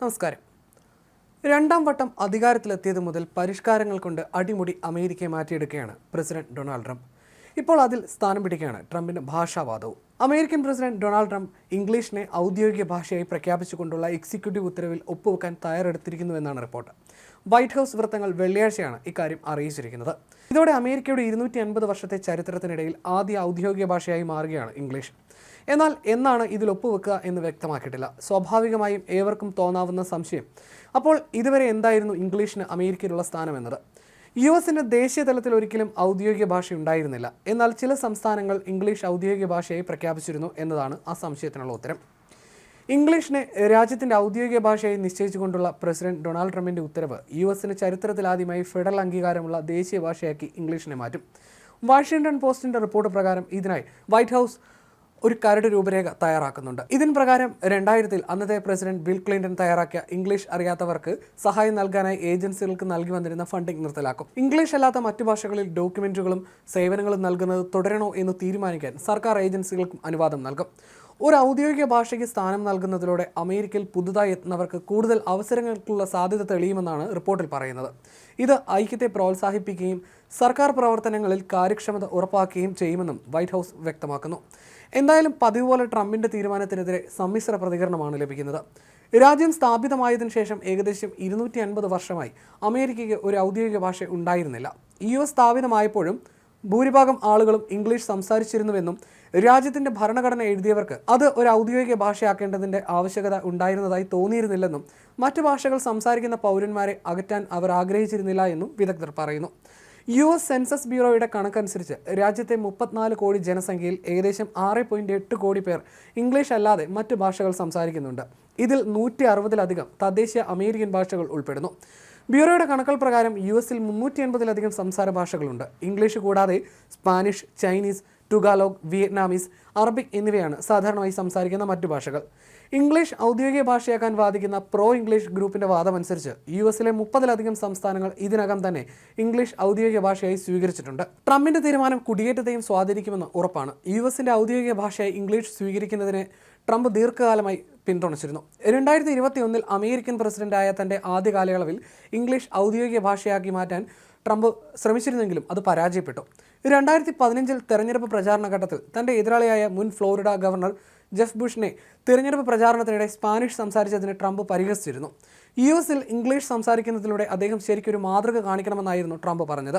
നമസ്കാരം. രണ്ടാം വട്ടം അധികാരത്തിലെത്തിയത് മുതൽ പരിഷ്കാരങ്ങൾ കൊണ്ട് അടിമുടി അമേരിക്കയെ മാറ്റിയെടുക്കുകയാണ് പ്രസിഡന്റ് ഡൊണാൾഡ് ട്രംപ്. ഇപ്പോൾ അതിൽ സ്ഥാനം പിടിക്കുകയാണ് ട്രംപിന്റെ ഭാഷാവാദവും. അമേരിക്കൻ പ്രസിഡന്റ് ഡൊണാൾഡ് ട്രംപ് ഇംഗ്ലീഷിനെ ഔദ്യോഗിക ഭാഷയായി പ്രഖ്യാപിച്ചുകൊണ്ടുള്ള എക്സിക്യൂട്ടീവ് ഉത്തരവിൽ ഒപ്പുവെക്കാൻ തയ്യാറെടുത്തിരിക്കുന്നുവെന്നാണ് റിപ്പോർട്ട്. വൈറ്റ് ഹൗസ് വൃത്തങ്ങൾ വെള്ളിയാഴ്ചയാണ് ഇക്കാര്യം അറിയിച്ചിരിക്കുന്നത്. ഇതോടെ അമേരിക്കയുടെ ഇരുന്നൂറ്റി അൻപത് വർഷത്തെ ചരിത്രത്തിനിടയിൽ ആദ്യ ഔദ്യോഗിക ഭാഷയായി മാറുകയാണ് ഇംഗ്ലീഷ്. എന്നാൽ എന്നാണ് ഇതിൽ ഒപ്പുവെക്കുക എന്ന് വ്യക്തമാക്കിയിട്ടില്ല. സ്വാഭാവികമായും ഏവർക്കും തോന്നാവുന്ന സംശയം. അപ്പോൾ ഇതുവരെ എന്തായിരുന്നു ഇംഗ്ലീഷിന് അമേരിക്കയിലുള്ള സ്ഥാനമെന്നത് യു എസിന് ദേശീയ തലത്തിൽ ഒരിക്കലും ഔദ്യോഗിക ഭാഷ ഉണ്ടായിരുന്നില്ല. എന്നാൽ ചില സംസ്ഥാനങ്ങൾ ഇംഗ്ലീഷ് ഔദ്യോഗിക ഭാഷയായി പ്രഖ്യാപിച്ചിരുന്നു എന്നതാണ് ആ സംശയത്തിനുള്ള ഉത്തരം. ഇംഗ്ലീഷിനെ രാജ്യത്തിന്റെ ഔദ്യോഗിക ഭാഷയായി നിശ്ചയിച്ചുകൊണ്ടുള്ള പ്രസിഡന്റ് ഡൊണാൾഡ് ട്രംപിന്റെ ഉത്തരവ് യു എസിന് ചരിത്രത്തിലാദ്യമായി ഫെഡറൽ അംഗീകാരമുള്ള ദേശീയ ഭാഷയാക്കി ഇംഗ്ലീഷിനെ മാറ്റും. വാഷിംഗ്ടൺ പോസ്റ്റിന്റെ റിപ്പോർട്ട് പ്രകാരം ഇതിനായി വൈറ്റ് ഹൗസ് ഒരു കരട് രൂപരേഖ തയ്യാറാക്കുന്നുണ്ട്. ഇതിന് പ്രകാരം രണ്ടായിരത്തിൽ അന്നത്തെ പ്രസിഡന്റ് ബിൽ ക്ലിന്റൺ തയ്യാറാക്കിയ ഇംഗ്ലീഷ് അറിയാത്തവർക്ക് സഹായം നൽകാനായി ഏജൻസികൾക്ക് നൽകി വന്നിരുന്ന ഫണ്ടിംഗ് നിർത്തലാക്കും. ഇംഗ്ലീഷ് അല്ലാത്ത മറ്റു ഭാഷകളിൽ ഡോക്യുമെന്റുകളും സേവനങ്ങളും നൽകുന്നത് തുടരണോ എന്ന് തീരുമാനിക്കാൻ സർക്കാർ ഏജൻസികൾക്കും അനുവാദം നൽകും. ഒരു ഔദ്യോഗിക ഭാഷയ്ക്ക് സ്ഥാനം നൽകുന്നതിലൂടെ അമേരിക്കയിൽ പുതുതായി എത്തുന്നവർക്ക് കൂടുതൽ അവസരങ്ങൾക്കുള്ള സാധ്യത തെളിയുമെന്നാണ് റിപ്പോർട്ടിൽ പറയുന്നത്. ഇത് ഐക്യത്തെ പ്രോത്സാഹിപ്പിക്കുകയും സർക്കാർ പ്രവർത്തനങ്ങളിൽ കാര്യക്ഷമത ഉറപ്പാക്കുകയും ചെയ്യുമെന്നും വൈറ്റ് ഹൗസ് വ്യക്തമാക്കുന്നു. എന്തായാലും പതിവ് പോലെ ട്രംപിന്റെ തീരുമാനത്തിനെതിരെ സമ്മിശ്ര പ്രതികരണമാണ് ലഭിക്കുന്നത്. രാജ്യം സ്ഥാപിതമായതിനു ശേഷം ഏകദേശം ഇരുന്നൂറ്റി അൻപത് വർഷമായി അമേരിക്കയ്ക്ക് ഒരു ഔദ്യോഗിക ഭാഷ ഉണ്ടായിരുന്നില്ല. യു എസ് സ്ഥാപിതമായപ്പോഴും ഭൂരിഭാഗം ആളുകളും ഇംഗ്ലീഷ് സംസാരിച്ചിരുന്നുവെന്നും രാജ്യത്തിന്റെ ഭരണഘടന എഴുതിയവർക്ക് അത് ഒരു ഔദ്യോഗിക ഭാഷയാക്കേണ്ടതിന്റെ ആവശ്യകത ഉണ്ടായിരുന്നതായി തോന്നിയിരുന്നില്ലെന്നും മറ്റു ഭാഷകൾ സംസാരിക്കുന്ന പൗരന്മാരെ അകറ്റാൻ അവർ ആഗ്രഹിച്ചിരുന്നില്ല എന്നും വിദഗ്ധർ പറയുന്നു. യു എസ് സെൻസസ് ബ്യൂറോയുടെ കണക്കനുസരിച്ച് രാജ്യത്തെ മുപ്പത്തിനാല് കോടി ജനസംഖ്യയിൽ ഏകദേശം ആറ് പോയിന്റ് എട്ട് കോടി പേർ ഇംഗ്ലീഷ് അല്ലാതെ മറ്റു ഭാഷകൾ സംസാരിക്കുന്നുണ്ട്. ഇതിൽ നൂറ്റി അറുപതിലധികം തദ്ദേശീയ അമേരിക്കൻ ഭാഷകൾ ഉൾപ്പെടുന്നു. ബ്യൂറോയുടെ കണക്കുകൾ പ്രകാരം യു എസിൽ മുന്നൂറ്റി എൺപതിലധികം സംസാര ഭാഷകളുണ്ട്. ഇംഗ്ലീഷ് കൂടാതെ Spanish Chinese Tagalog Vietnamese Arabic എന്നിവയാണ് സാധാരണയായി സംസാരിക്കുന്ന മറ്റു ഭാഷകൾ. ഇംഗ്ലീഷ് ഔദ്യോഗിക ഭാഷയാക്കാൻ വാദിക്കുന്ന പ്രോ ഇംഗ്ലീഷ് ഗ്രൂപ്പിന്റെ വാദമനുസരിച്ച് യു എസിലെ മുപ്പതിലധികം സംസ്ഥാനങ്ങൾ ഇതിനകം തന്നെ ഇംഗ്ലീഷ് ഔദ്യോഗിക ഭാഷയായി സ്വീകരിച്ചിട്ടുണ്ട്. ട്രംപിന്റെ തീരുമാനം കുടിയേറ്റത്തെയും സ്വാധീനിക്കുമെന്ന് ഉറപ്പാണ്. യു എസിന്റെ ഔദ്യോഗിക ഭാഷയായി ഇംഗ്ലീഷ് സ്വീകരിക്കുന്നതിനെ ട്രംപ് ദീർഘകാലമായി പിന്തുണച്ചിരുന്നു. രണ്ടായിരത്തി ഇരുപത്തി ഒന്നിൽ അമേരിക്കൻ പ്രസിഡന്റായ തന്റെ ആദ്യ കാലയളവിൽ ഇംഗ്ലീഷ് ഔദ്യോഗിക ഭാഷയാക്കി മാറ്റാൻ ട്രംപ് ശ്രമിച്ചിരുന്നെങ്കിലും അത് പരാജയപ്പെട്ടു. രണ്ടായിരത്തി പതിനഞ്ചിൽ തെരഞ്ഞെടുപ്പ് പ്രചാരണ ഘട്ടത്തിൽ തന്റെ എതിരാളിയായ മുൻ ഫ്ലോറിഡ ഗവർണർ ജെഫ് ബുഷിനെ തിരഞ്ഞെടുപ്പ് പ്രചാരണത്തിനിടെ സ്പാനിഷ് സംസാരിച്ചതിന് ട്രംപ് പരിഹസിച്ചിരുന്നു. യു എസിൽ ഇംഗ്ലീഷ് സംസാരിക്കുന്നതിലൂടെ അദ്ദേഹം ശരിക്കൊരു മാതൃക കാണിക്കണമെന്നായിരുന്നു ട്രംപ് പറഞ്ഞത്.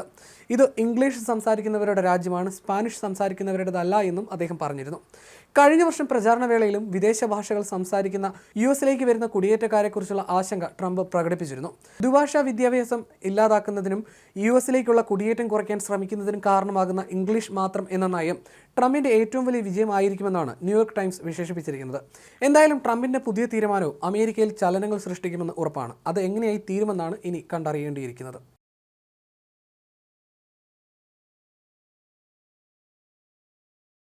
ഇത് ഇംഗ്ലീഷ് സംസാരിക്കുന്നവരുടെ രാജ്യമാണ് സ്പാനിഷ് സംസാരിക്കുന്നവരുടേതല്ല എന്നും അദ്ദേഹം പറഞ്ഞിരുന്നു. കഴിഞ്ഞ വർഷം പ്രചാരണ വേളയിലും വിദേശ ഭാഷകൾ സംസാരിക്കുന്ന യു എസിലേക്ക് വരുന്ന കുടിയേറ്റക്കാരെക്കുറിച്ചുള്ള ആശങ്ക ട്രംപ് പ്രകടിപ്പിച്ചിരുന്നു. ദ്വിഭാഷാ വിദ്യാഭ്യാസം ഇല്ലാതാക്കുന്നതിനും യു എസിലേക്കുള്ള കുടിയേറ്റം കുറയ്ക്കാൻ ശ്രമിക്കുന്നതിനും കാരണമാകുന്ന ഇംഗ്ലീഷ് മാത്രം എന്ന നയം ട്രംപിന്റെ ഏറ്റവും വലിയ വിജയമായിരിക്കുമെന്നാണ് ന്യൂയോർക്ക് ടൈംസ് വിശേഷിപ്പിച്ചിരിക്കുന്നത്. എന്തായാലും ട്രംപിന്റെ പുതിയ തീരുമാനവും അമേരിക്കയിൽ ചലനങ്ങൾ സൃഷ്ടിക്കുമെന്ന് ഉറപ്പാണ്. അത് എങ്ങനെയായി തീരുമെന്നാണ് ഇനി കണ്ടറിയേണ്ടിയിരിക്കുന്നത്.